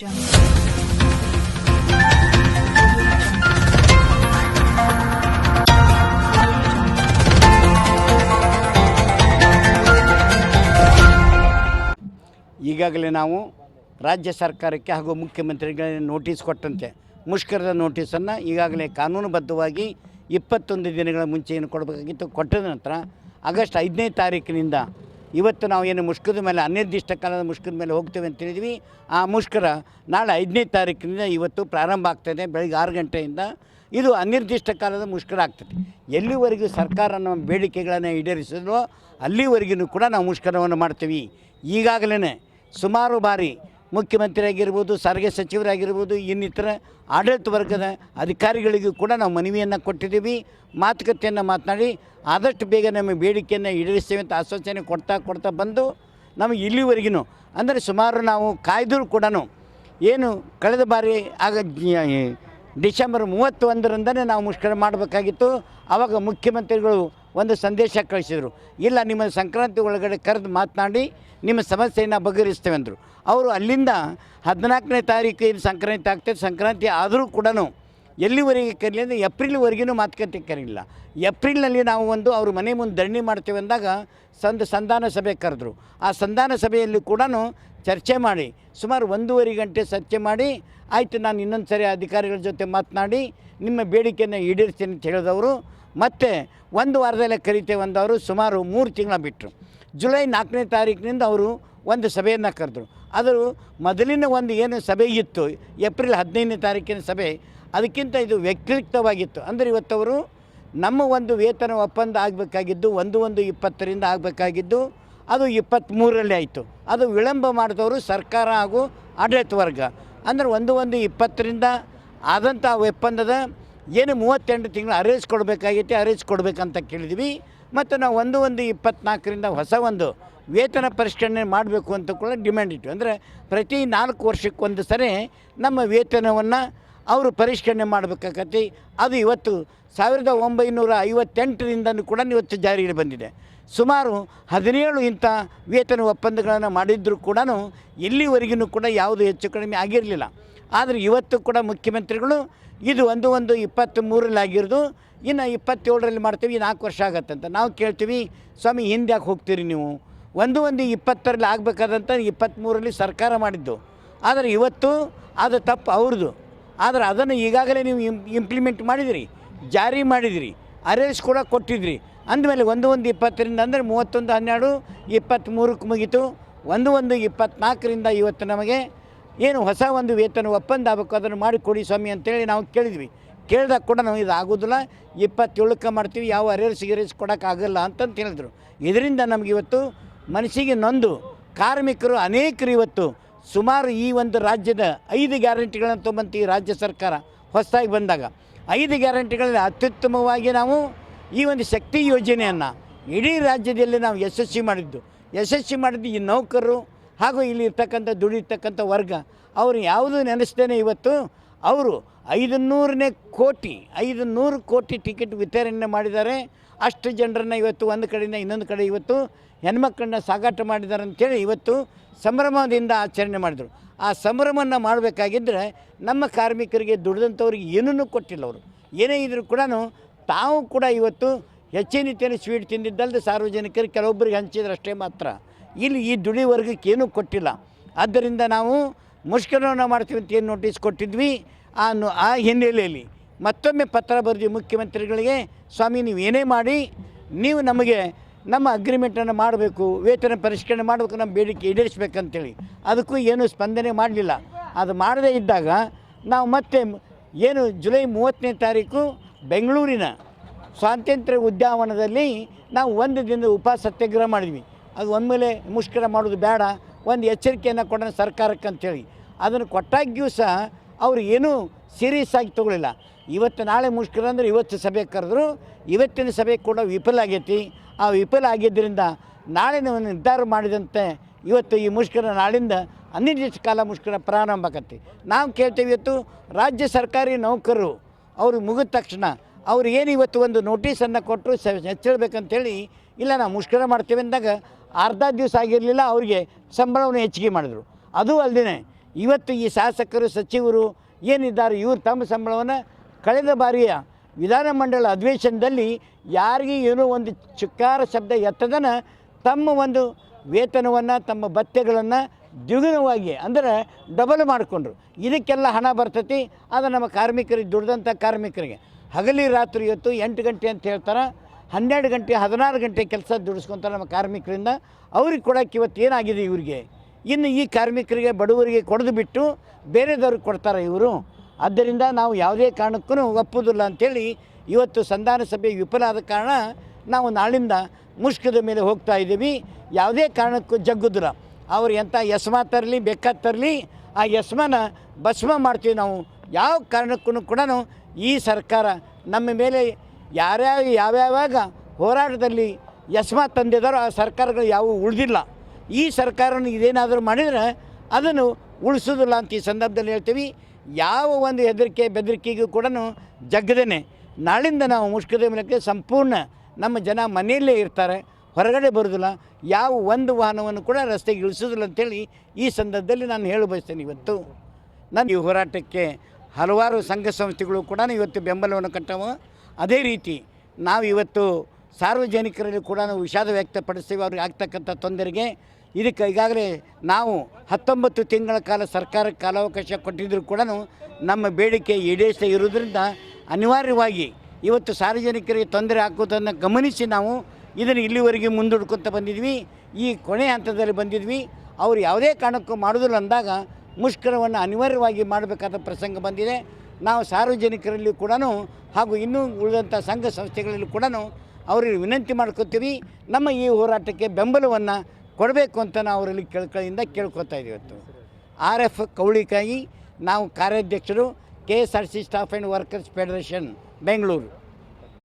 ಈಗಾಗಲೇ ನಾವು ರಾಜ್ಯ ಸರ್ಕಾರಕ್ಕೆ ಹಾಗೂ ಮುಖ್ಯಮಂತ್ರಿಗಳಿಗೆ ನೋಟಿಸ್ ಕೊಟ್ಟಂತೆ. ಮುಷ್ಕರದ ನೋಟಿಸನ್ನು ಈಗಾಗಲೇ ಕಾನೂನುಬದ್ಧವಾಗಿ ಇಪ್ಪತ್ತೊಂದು ದಿನಗಳ ಮುಂಚೆ ಏನು ಕೊಡಬೇಕಾಗಿತ್ತು. ಕೊಟ್ಟದ ನಂತರ ಆಗಸ್ಟ್ ಐದನೇ ತಾರೀಕಿನಿಂದ ಇವತ್ತು ನಾವು ಏನು ಮುಷ್ಕರದ ಮೇಲೆ, ಅನಿರ್ದಿಷ್ಟ ಕಾಲದ ಮುಷ್ಕರದ ಮೇಲೆ ಹೋಗ್ತೇವೆ ಅಂತ ಹೇಳಿದ್ವಿ. ಆ ಮುಷ್ಕರ ನಾಳೆ ಐದನೇ ತಾರೀಕಿನಿಂದ ಇವತ್ತು ಪ್ರಾರಂಭ ಆಗ್ತದೆ, ಬೆಳಗ್ಗೆ ಆರು ಗಂಟೆಯಿಂದ. ಇದು ಅನಿರ್ದಿಷ್ಟ ಕಾಲದ ಮುಷ್ಕರ ಆಗ್ತದೆ. ಎಲ್ಲಿವರೆಗೂ ಸರ್ಕಾರ ನಮ್ಮ ಬೇಡಿಕೆಗಳನ್ನು ಈಡೇರಿಸಿದ್ರೋ, ಅಲ್ಲಿವರೆಗೂ ಕೂಡ ನಾವು ಮುಷ್ಕರವನ್ನು ಮಾಡ್ತೀವಿ. ಈಗಾಗಲೇ ಸುಮಾರು ಬಾರಿ ಮುಖ್ಯಮಂತ್ರಿ ಆಗಿರ್ಬೋದು ಸಾರಿಗೆ ಸಚಿವರಾಗಿರ್ಬೋದು, ಇನ್ನಿತರ ಆಡಳಿತ ವರ್ಗದ ಅಧಿಕಾರಿಗಳಿಗೂ ಕೂಡ ನಾವು ಮನವಿಯನ್ನು ಕೊಟ್ಟಿದ್ದೀವಿ. ಮಾತುಕತೆಯನ್ನು ಮಾತನಾಡಿ, ಆದಷ್ಟು ಬೇಗ ನಮ್ಮ ಬೇಡಿಕೆಯನ್ನು ಈಡೇರಿಸ್ತೇವೆ ಅಂತ ಆಶ್ವಾಸನೆ ಕೊಡ್ತಾ ಕೊಡ್ತಾ ಬಂದು ನಮಗೆ ಇಲ್ಲಿವರೆಗೂ ಅಂದರೆ ಸುಮಾರು ನಾವು ಕಾಯ್ದರೂ ಕೂಡ ಏನು ಕಳೆದ ಬಾರಿ ಆಗ ಡಿಸೆಂಬರ್ ಮೂವತ್ತೊಂದರಿಂದನೇ ನಾವು ಮುಷ್ಕರ ಮಾಡಬೇಕಾಗಿತ್ತು. ಆವಾಗ ಮುಖ್ಯಮಂತ್ರಿಗಳು ಒಂದು ಸಂದೇಶ ಕಳಿಸಿದರು. ಇಲ್ಲ, ನಿಮ್ಮ ಸಂಕ್ರಾಂತಿ ಒಳಗಡೆ ಕರೆದು ಮಾತನಾಡಿ, ನಿಮ್ಮ ಸಮಸ್ಯೆಯನ್ನು ಬಗೆಹರಿಸ್ತೇವೆ ಅಂದರು. ಅವರು ಅಲ್ಲಿಂದ ಹದಿನಾಲ್ಕನೇ ತಾರೀಕು ಏನು ಸಂಕ್ರಾಂತಿ ಆಗ್ತದೆ, ಸಂಕ್ರಾಂತಿ ಆದರೂ ಕೂಡ ಎಲ್ಲಿವರೆಗೆ ಕರೀಲಿ ಅಂದರೆ ಏಪ್ರಿಲ್ವರೆಗೂ ಮಾತುಕತೆ ಕರೀಲಿಲ್ಲ. ಏಪ್ರಿಲ್ನಲ್ಲಿ ನಾವು ಒಂದು ಅವ್ರ ಮನೆ ಮುಂದೆ ಧರಣಿ ಮಾಡ್ತೇವೆ ಅಂದಾಗ ಸಂದ, ಸಂಧಾನ ಸಭೆ ಕರೆದ್ರು. ಆ ಸಂಧಾನ ಸಭೆಯಲ್ಲಿ ಕೂಡ ಚರ್ಚೆ ಮಾಡಿ, ಸುಮಾರು ಒಂದೂವರೆ ಗಂಟೆ ಚರ್ಚೆ ಮಾಡಿ, ಆಯಿತು ನಾನು ಇನ್ನೊಂದು ಸರಿ ಅಧಿಕಾರಿಗಳ ಜೊತೆ ಮಾತನಾಡಿ, ನಿಮ್ಮ ಬೇಡಿಕೆಯನ್ನು ಈಡೇರಿಸ್ತೀನಿ ಅಂತ ಹೇಳಿದವರು. ಮತ್ತೆ ಒಂದು ವಾರದಲ್ಲೇ ಕರಿತೇವೆ ಅಂದವರು ಸುಮಾರು ಮೂರು ತಿಂಗಳ ಬಿಟ್ಟರು ಜುಲೈ ನಾಲ್ಕನೇ ತಾರೀಕಿನಿಂದ ಅವರು ಒಂದು ಸಭೆಯನ್ನು ಕರೆದ್ರು. ಆದರೂ ಮೊದಲಿನ ಒಂದು ಏನು ಸಭೆ ಇತ್ತು, ಏಪ್ರಿಲ್ ಹದಿನೈದನೇ ತಾರೀಕಿನ ಸಭೆ, ಅದಕ್ಕಿಂತ ಇದು ವ್ಯತಿರಿಕ್ತವಾಗಿತ್ತು. ಅಂದರೆ ಇವತ್ತವರು ನಮ್ಮ ಒಂದು ವೇತನ ಒಪ್ಪಂದ ಆಗಬೇಕಾಗಿದ್ದು, ಒಂದು ಒಂದು ಇಪ್ಪತ್ತರಿಂದ ಆಗಬೇಕಾಗಿದ್ದು, ಅದು ಇಪ್ಪತ್ತ್ಮೂರರಲ್ಲಿ ಆಯಿತು. ಅದು ವಿಳಂಬ ಮಾಡಿದವರು ಸರ್ಕಾರ ಹಾಗೂ ಆಡಳಿತ ವರ್ಗ. ಅಂದರೆ ಒಂದು ಒಂದು ಇಪ್ಪತ್ತರಿಂದ ಆದಂಥ ಒಪ್ಪಂದದ ಏನು ಮೂವತ್ತೆಂಟು ತಿಂಗಳು ಅರೇಜ್ ಕೊಡಬೇಕಾಗಿತ್ತು ಅರೇಜ್ ಕೊಡಬೇಕಂತ ಕೇಳಿದ್ವಿ. ಮತ್ತು ನಾವು ಒಂದು ಒಂದು ಇಪ್ಪತ್ನಾಲ್ಕರಿಂದ ಹೊಸ ಒಂದು ವೇತನ ಪರಿಷ್ಕರಣೆ ಮಾಡಬೇಕು ಅಂತ ಕೂಡ ಡಿಮ್ಯಾಂಡ್ ಇಟ್ಟು ಅಂದರೆ ಪ್ರತಿ ನಾಲ್ಕು ವರ್ಷಕ್ಕೊಂದು ಸರಿ ನಮ್ಮ ವೇತನವನ್ನು ಅವರು ಪರಿಷ್ಕರಣೆ ಮಾಡಬೇಕಾಗತ್ತೆ. ಅದು ಇವತ್ತು ಸಾವಿರದ ಒಂಬೈನೂರ ಐವತ್ತೆಂಟರಿಂದನೂ ಕೂಡ ಇವತ್ತು ಜಾರಿಗೆ ಬಂದಿದೆ. ಸುಮಾರು ಹದಿನೇಳು ಇಂಥ ವೇತನ ಒಪ್ಪಂದಗಳನ್ನು ಮಾಡಿದ್ದರೂ ಕೂಡ ಇಲ್ಲಿವರೆಗೂ ಕೂಡ ಯಾವುದು ಹೆಚ್ಚು ಕಡಿಮೆ ಆಗಿರಲಿಲ್ಲ. ಆದರೆ ಇವತ್ತು ಕೂಡ ಮುಖ್ಯಮಂತ್ರಿಗಳು ಇದು ಒಂದು ಒಂದು ಇಪ್ಪತ್ತ್ ಮೂರಲ್ಲಿ ಆಗಿರೋದು ಇನ್ನು ಇಪ್ಪತ್ತೇಳರಲ್ಲಿ ಮಾಡ್ತೀವಿ ನಾಲ್ಕು ವರ್ಷ ಆಗತ್ತಂತ ನಾವು ಕೇಳ್ತೀವಿ, ಸ್ವಾಮಿ, ಹಿಂದೆ ಯಾಕೆ ಹೋಗ್ತೀರಿ ನೀವು? ಒಂದು ಒಂದು ಇಪ್ಪತ್ತರಲ್ಲಿ ಆಗಬೇಕಾದಂಥ ಇಪ್ಪತ್ತ್ಮೂರರಲ್ಲಿ ಸರ್ಕಾರ ಮಾಡಿದ್ದು. ಆದರೆ ಇವತ್ತು ಅದು ತಪ್ಪು, ಅವ್ರದ್ದು. ಆದರೆ ಅದನ್ನು ಈಗಾಗಲೇ ನೀವು ಇಂಪ್ಲಿಮೆಂಟ್ ಮಾಡಿದಿರಿ, ಜಾರಿ ಮಾಡಿದಿರಿ ಅರೇಸ್ ಕೂಡ ಕೊಟ್ಟಿದ್ರಿ. ಅಂದಮೇಲೆ ಒಂದು ಒಂದು ಇಪ್ಪತ್ತರಿಂದ ಅಂದರೆ ಮೂವತ್ತೊಂದು ಹನ್ನೆರಡು, ಇಪ್ಪತ್ತ್ಮೂರಕ್ಕೆ ಮುಗೀತು. ಒಂದು ಒಂದು ಇಪ್ಪತ್ತ್ನಾಲ್ಕರಿಂದ ಇವತ್ತು ನಮಗೆ ಏನು ಹೊಸ ಒಂದು ವೇತನ ಒಪ್ಪಂದ ಆಗಬೇಕು ಅದನ್ನು ಮಾಡಿಕೊಡಿ ಸ್ವಾಮಿ ಅಂತೇಳಿ ನಾವು ಕೇಳಿದ್ವಿ. ಕೇಳಿದಾಗ ಕೂಡ ನಾವು ಇದು ಆಗೋದಿಲ್ಲ ಇಪ್ಪತ್ತೇಳಕ್ಕೆ ಮಾಡ್ತೀವಿ, ಯಾವ ಅರೇರ್ಸ್ ಗಿರೇಸ್ ಕೊಡೋಕ್ಕಾಗಲ್ಲ ಅಂತಂತ ಹೇಳಿದರು ಇದರಿಂದ ನಮಗೆ ಇವತ್ತು ಮನಸ್ಸಿಗೆ ನೊಂದು. ಕಾರ್ಮಿಕರು ಅನೇಕರು ಇವತ್ತು ಸುಮಾರು ಈ ಒಂದು ರಾಜ್ಯದ ಐದು ಗ್ಯಾರಂಟಿಗಳನ್ನು ತೊಗೊಂಬಂತು ಈ ರಾಜ್ಯ ಸರ್ಕಾರ ಹೊಸದಾಗಿ ಬಂದಾಗ. ಐದು ಗ್ಯಾರಂಟಿಗಳಲ್ಲಿ ಅತ್ಯುತ್ತಮವಾಗಿ ನಾವು ಈ ಒಂದು ಶಕ್ತಿ ಯೋಜನೆಯನ್ನು ಇಡೀ ರಾಜ್ಯದಲ್ಲಿ ನಾವು ಯಶಸ್ವಿ ಮಾಡಿದ್ದು. ಯಶಸ್ವಿ ಮಾಡಿದ್ದು ಈ ನೌಕರರು ಹಾಗೂ ಇಲ್ಲಿ ಇರ್ತಕ್ಕಂಥ ದುಡಿರ್ತಕ್ಕಂಥ ವರ್ಗ, ಅವರು ಯಾವುದು ನೆನೆಸ್ತೇನೆ ಇವತ್ತು? ಅವರು ಐದು ನೂರನೇ ಕೋಟಿ ಐದು ನೂರು ಕೋಟಿ ಟಿಕೆಟ್ ವಿತರಣೆ ಮಾಡಿದ್ದಾರೆ. ಅಷ್ಟು ಜನರನ್ನು ಇವತ್ತು ಒಂದು ಕಡೆಯಿಂದ ಇನ್ನೊಂದು ಕಡೆ ಇವತ್ತು ಹೆಣ್ಮಕ್ಳನ್ನ ಸಾಗಾಟ ಮಾಡಿದ್ದಾರೆ ಅಂತೇಳಿ ಇವತ್ತು ಸಂಭ್ರಮದಿಂದ ಆಚರಣೆ ಮಾಡಿದರು. ಆ ಸಂಭ್ರಮವನ್ನು ಮಾಡಬೇಕಾಗಿದ್ದರೆ ನಮ್ಮ ಕಾರ್ಮಿಕರಿಗೆ ದುಡಿದಂಥವ್ರಿಗೆ ಏನೂ ಕೊಟ್ಟಿಲ್ಲ ಅವರು. ಏನೇ ಇದ್ರೂ ಕೂಡ ತಾವು ಕೂಡ ಇವತ್ತು ಹೆಚ್ಚಿನ ರೀತಿಯಲ್ಲಿ ಸ್ವೀಟ್ ತಿಂದಿದ್ದಲ್ಲದೆ ಸಾರ್ವಜನಿಕರಿಗೆ ಕೆಲವೊಬ್ಬರಿಗೆ ಹಂಚಿದ್ರೆ ಅಷ್ಟೇ ಮಾತ್ರ. ಇಲ್ಲಿ ಈ ದುಡಿ ವರ್ಗಕ್ಕೆ ಏನೂ ಕೊಟ್ಟಿಲ್ಲ. ಆದ್ದರಿಂದ ನಾವು ಮುಷ್ಕರವನ್ನು ಮಾಡ್ತೀವಿ ಅಂತ ಏನು ನೋಟಿಸ್ ಕೊಟ್ಟಿದ್ವಿ. ಆ ಆ ಹಿನ್ನೆಲೆಯಲ್ಲಿ ಮತ್ತೊಮ್ಮೆ ಪತ್ರ ಬರೆದು ಮುಖ್ಯಮಂತ್ರಿಗಳಿಗೆ, ಸ್ವಾಮಿ, ನೀವು ಏನೇ ಮಾಡಿ, ನೀವು ನಮಗೆ ನಮ್ಮ ಅಗ್ರಿಮೆಂಟನ್ನು ಮಾಡಬೇಕು, ವೇತನ ಪರಿಷ್ಕರಣೆ ಮಾಡಬೇಕು, ನಮ್ಮ ಬೇಡಿಕೆ ಈಡೇರಿಸ್ಬೇಕಂತೇಳಿ. ಅದಕ್ಕೂ ಏನೂ ಸ್ಪಂದನೆ ಮಾಡಲಿಲ್ಲ. ಅದು ಮಾಡದೇ ಇದ್ದಾಗ ನಾವು ಮತ್ತೆ ಏನು ಜುಲೈ ಮೂವತ್ತನೇ ತಾರೀಕು ಬೆಂಗಳೂರಿನ ಸ್ವಾತಂತ್ರ್ಯ ಉದ್ಯಾನವನದಲ್ಲಿ ನಾವು ಒಂದು ದಿನದ ಉಪ ಸತ್ಯಾಗ್ರಹ ಮಾಡಿದ್ವಿ. ಅದು ಒಮ್ಮೆಲೆ ಮುಷ್ಕರ ಮಾಡೋದು ಬೇಡ, ಒಂದು ಎಚ್ಚರಿಕೆಯನ್ನು ಕೊಡೋಣ ಸರ್ಕಾರಕ್ಕೆ ಅಂಥೇಳಿ ಅದನ್ನು ಕೊಟ್ಟಾಗ್ಯೂ ಸಹ ಅವರು ಏನೂ ಸೀರಿಯಸ್ ಆಗಿ ತೊಗೊಳಿಲ್ಲ ಇವತ್ತು ನಾಳೆ ಮುಷ್ಕರ ಅಂದರೆ ಇವತ್ತು ಸಭೆ ಕರೆದ್ರು, ಇವತ್ತಿನ ಸಭೆ ಕೂಡ ವಿಫಲ ಆಗೈತಿ. ಆ ವಿಫಲ ಆಗಿದ್ದರಿಂದ ನಾಳೆ ನಿರ್ಧಾರ ಮಾಡಿದಂತೆ ಇವತ್ತು ಈ ಮುಷ್ಕರ ನಾಳಿಂದ ಅನಿರ್ದಿಷ್ಟ ಕಾಲ ಮುಷ್ಕರ ಪ್ರಾರಂಭ ಆಗತ್ತೆ. ನಾವು ಕೇಳ್ತೇವೆ ಇವತ್ತು ರಾಜ್ಯ ಸರ್ಕಾರಿ ನೌಕರರು, ಅವರು ಮುಗಿದ ತಕ್ಷಣ ಅವ್ರು ಏನು ಇವತ್ತು ಒಂದು ನೋಟಿಸನ್ನು ಕೊಟ್ಟರು ಸ ಹೆಚ್ಚಿಳ್ಬೇಕಂತೇಳಿ ಇಲ್ಲ ನಾವು ಮುಷ್ಕರ ಮಾಡ್ತೇವೆ ಅಂದಾಗ ಅರ್ಧ ದಿವಸ ಆಗಿರಲಿಲ್ಲ, ಅವರಿಗೆ ಸಂಬಳವನ್ನು ಹೆಚ್ಚಿಗೆ ಮಾಡಿದ್ರು. ಅದು ಅಲ್ಲದೇ ಇವತ್ತು ಈ ಶಾಸಕರು, ಸಚಿವರು ಏನಿದ್ದಾರೆ, ಇವರು ತಮ್ಮ ಸಂಬಳವನ್ನು ಕಳೆದ ಬಾರಿಯ ವಿಧಾನಮಂಡಲ ಅಧಿವೇಶನದಲ್ಲಿ ಯಾರಿಗೆ ಏನೋ ಒಂದು ಚುಕ್ಕಾರ ಶಬ್ದ ಎತ್ತದನ ತಮ್ಮ ಒಂದು ವೇತನವನ್ನು, ತಮ್ಮ ಭತ್ಯೆಗಳನ್ನು ದ್ವಿಗುಣವಾಗಿ ಅಂದರೆ ಡಬಲ್ ಮಾಡಿಕೊಂಡ್ರು. ಇದಕ್ಕೆಲ್ಲ ಹಣ ಬರ್ತೈತಿ, ಅದು ನಮ್ಮ ಕಾರ್ಮಿಕರಿಗೆ, ದುಡ್ದಂಥ ಕಾರ್ಮಿಕರಿಗೆ. ಹಗಲಿ ರಾತ್ರಿ ಇವತ್ತು ಎಂಟು ಗಂಟೆ ಅಂತ ಹೇಳ್ತಾರೆ. ಹನ್ನೆರಡು ಗಂಟೆ, ಹದಿನಾರು ಗಂಟೆ ಕೆಲಸ ದುಡಿಸ್ಕೊತಾರೆ ನಮ್ಮ ಕಾರ್ಮಿಕರಿಂದ. ಅವ್ರಿಗೆ ಕೊಡೋಕ್ಕೆ ಇವತ್ತು ಏನಾಗಿದೆ ಇವರಿಗೆ? ಇನ್ನು ಈ ಕಾರ್ಮಿಕರಿಗೆ, ಬಡವರಿಗೆ ಕೊಡದು ಬಿಟ್ಟು ಬೇರೆದವ್ರಿಗೆ ಕೊಡ್ತಾರೆ ಇವರು. ಆದ್ದರಿಂದ ನಾವು ಯಾವುದೇ ಕಾರಣಕ್ಕೂ ಒಪ್ಪುವುದಿಲ್ಲ ಅಂಥೇಳಿ ಇವತ್ತು ಸಂಧಾನ ಸಭೆ ವಿಫಲ ಆದ ಕಾರಣ ನಾವು ನಾಳಿಂದ ಮುಷ್ಕದ ಮೇಲೆ ಹೋಗ್ತಾ ಇದ್ದೀವಿ. ಯಾವುದೇ ಕಾರಣಕ್ಕೂ ಜಗ್ಗುದಿಲ್ಲ. ಅವ್ರು ಎಂಥ ಯಸ್ಮಾ ತರಲಿ ಬೆಕ್ಕ ತರಲಿ ಆ ಯಶ್ಮನ ಭಸ್ಮ ಮಾಡ್ತೀವಿ ನಾವು. ಯಾವ ಕಾರಣಕ್ಕೂ ಕೂಡ ಈ ಸರ್ಕಾರ ನಮ್ಮ ಮೇಲೆ ಯಾರ್ಯಾವ ಯಾವ್ಯಾವಾಗ ಹೋರಾಟದಲ್ಲಿ ಯಶ್ಮ ತಂದಿದ್ದಾರೋ ಆ ಸರ್ಕಾರಗಳು ಯಾವುವು ಉಳಿದಿಲ್ಲ. ಈ ಸರ್ಕಾರ ಇದೇನಾದರೂ ಮಾಡಿದರೆ ಅದನ್ನು ಉಳಿಸೋದಿಲ್ಲ ಅಂತ ಈ ಸಂದರ್ಭದಲ್ಲಿ ಹೇಳ್ತೀವಿ. ಯಾವ ಒಂದು ಹೆದರಿಕೆ ಬೆದರಿಕೆಗೂ ಕೂಡ ಜಗ್ಗದೇನೆ. ನಾಳಿಂದ ನಾವು ಮುಷ್ಕದ ಮೂಲಕ ಸಂಪೂರ್ಣ ನಮ್ಮ ಜನ ಮನೆಯಲ್ಲೇ ಇರ್ತಾರೆ. ಹೊರಗಡೆ ಬರೋದಿಲ್ಲ, ಯಾವ ಒಂದು ವಾಹನವನ್ನು ಕೂಡ ರಸ್ತೆಗೆ ಇಳಿಸೋದಿಲ್ಲ ಅಂತೇಳಿ ಈ ಸಂದರ್ಭದಲ್ಲಿ ನಾನು ಹೇಳ ಬಯಸ್ತೇನೆ ಇವತ್ತು. ನಾನು ಈ ಹೋರಾಟಕ್ಕೆ ಹಲವಾರು ಸಂಘ ಸಂಸ್ಥೆಗಳು ಕೂಡ ಇವತ್ತು ಬೆಂಬಲವನ್ನು ಕಟ್ಟವು. ಅದೇ ರೀತಿ ನಾವು ಇವತ್ತು ಸಾರ್ವಜನಿಕರಲ್ಲಿ ಕೂಡ ನಾವು ವಿಷಾದ ವ್ಯಕ್ತಪಡಿಸ್ತೀವಿ. ಅವ್ರಿಗೆ ಆಗ್ತಕ್ಕಂಥ ತೊಂದರೆಗೆ ಇದಕ್ಕೆ ಈಗಾಗಲೇ ನಾವು ಹತ್ತೊಂಬತ್ತು ತಿಂಗಳ ಕಾಲ ಸರ್ಕಾರಕ್ಕೆ ಕಾಲಾವಕಾಶ ಕೊಟ್ಟಿದ್ದರೂ ಕೂಡ ನಮ್ಮ ಬೇಡಿಕೆ ಈಡೇರಿಸದೇ ಇರೋದ್ರಿಂದ ಅನಿವಾರ್ಯವಾಗಿ ಇವತ್ತು ಸಾರ್ವಜನಿಕರಿಗೆ ತೊಂದರೆ ಹಾಕೋದನ್ನು ಗಮನಿಸಿ ನಾವು ಇದನ್ನು ಇಲ್ಲಿವರೆಗೆ ಮುಂದೂಡ್ಕೊತ ಬಂದಿದ್ವಿ. ಈ ಕೊನೆ ಹಂತದಲ್ಲಿ ಬಂದಿದ್ವಿ. ಅವ್ರು ಯಾವುದೇ ಕಾರಣಕ್ಕೂ ಮಾಡೋದಿಲ್ಲ ಅಂದಾಗ ಮುಷ್ಕರವನ್ನು ಅನಿವಾರ್ಯವಾಗಿ ಮಾಡಬೇಕಾದ ಪ್ರಸಂಗ ಬಂದಿದೆ. ನಾವು ಸಾರ್ವಜನಿಕರಲ್ಲಿ ಕೂಡ ಹಾಗೂ ಇನ್ನೂ ಉಳಿದಂಥ ಸಂಘ ಸಂಸ್ಥೆಗಳಲ್ಲಿ ಕೂಡ ಅವರಿಗೆ ವಿನಂತಿ ಮಾಡ್ಕೋತೀವಿ. ನಮ್ಮ ಈ ಹೋರಾಟಕ್ಕೆ ಬೆಂಬಲವನ್ನು ಕೊಡಬೇಕು ಅಂತ ನಾವು ಅವರಲ್ಲಿ ಕೇಳ್ಕಳಿಂದ ಕೇಳ್ಕೊತಾ ಇದ್ದೀವಿ ಇವತ್ತು. ಆರ್ ಎಫ್ ಕೌಳಿಕಾಯಿ, ನಾವು ಕಾರ್ಯಾಧ್ಯಕ್ಷರು, K S R C staff and workers federation, Bengaluru.